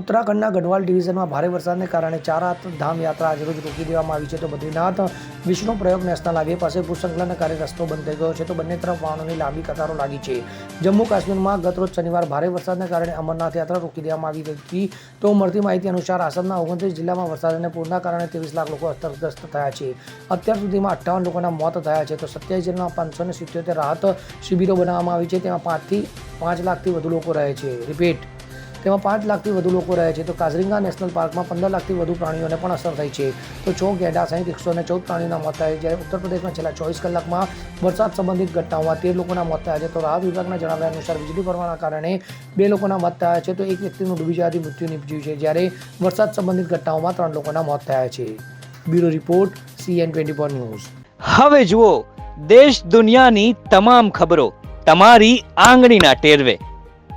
ઉત્તરાખંડના ગઢવાલ ડિવિઝનમાં ભારે વરસાદને કારણે ચાર ધામ યાત્રા આજરોજ રોકી દેવામાં આવી છે. તો બદ્રીનાથ વિષ્ણુ પ્રયોગ નેશનલ હાઈવે પાસે ભૂસંકલનના કારણે રસ્તો બંધ થઈ ગયો છે. તો બંને તરફ વાહનોની લાંબી કતારો લાગી છે. જમ્મુ કાશ્મીરમાં ગતરોજ શનિવાર ભારે વરસાદને કારણે અમરનાથ યાત્રા રોકી દેવામાં આવી હતી. તો મળતી માહિતી અનુસાર આસામના ઓગણત્રીસ જિલ્લામાં વરસાદ અને પૂરના કારણે ત્રેવીસ લાખ લોકો અસરગ્રસ્ત થયા છે. અત્યાર સુધીમાં અઠ્ઠાવન લોકોના મોત થયા છે. તો સત્યાવીસ જિલ્લામાં પાંચસો ને સિત્યોતેર રાહત શિબિરો બનાવવામાં આવી છે. તેમાં પાંચથી પાંચ લાખથી વધુ લોકો રહે છે. રિપીટ. તેમાં પાંચ લાખથી વધુ લોકો રહે છે. તો કાઝરીંગા નેશનલ પાર્કમાં પંદર લાખથી વધુ પ્રાણીઓને પણ અસર થઈ છે. તો છ ગેંડા સહિત એકસો ને ચૌદ પ્રાણીઓના મોત થયા જ્યારે ઉત્તર પ્રદેશમાં છેલ્લા ચોવીસ કલાકમાં વરસાદ સંબંધિત ઘટનાઓમાં તેર લોકોના મોત થયા છે. તો રાહત વિભાગના જણાવ્યા અનુસાર વીજળી પડવાના કારણે બે લોકોના મોત થયા છે. તો એક વ્યક્તિનું ડૂબી જવાથી મૃત્યુ નીપજ્યું છે. જ્યારે વરસાદ સંબંધિત ઘટનાઓમાં ત્રણ લોકોના મોત થયા છે. Bureau report, CN twenty four news. હવે જુઓ, દેશ દુનિયાની તમામ ખબરો તમારી આંગળીના ટેરવે.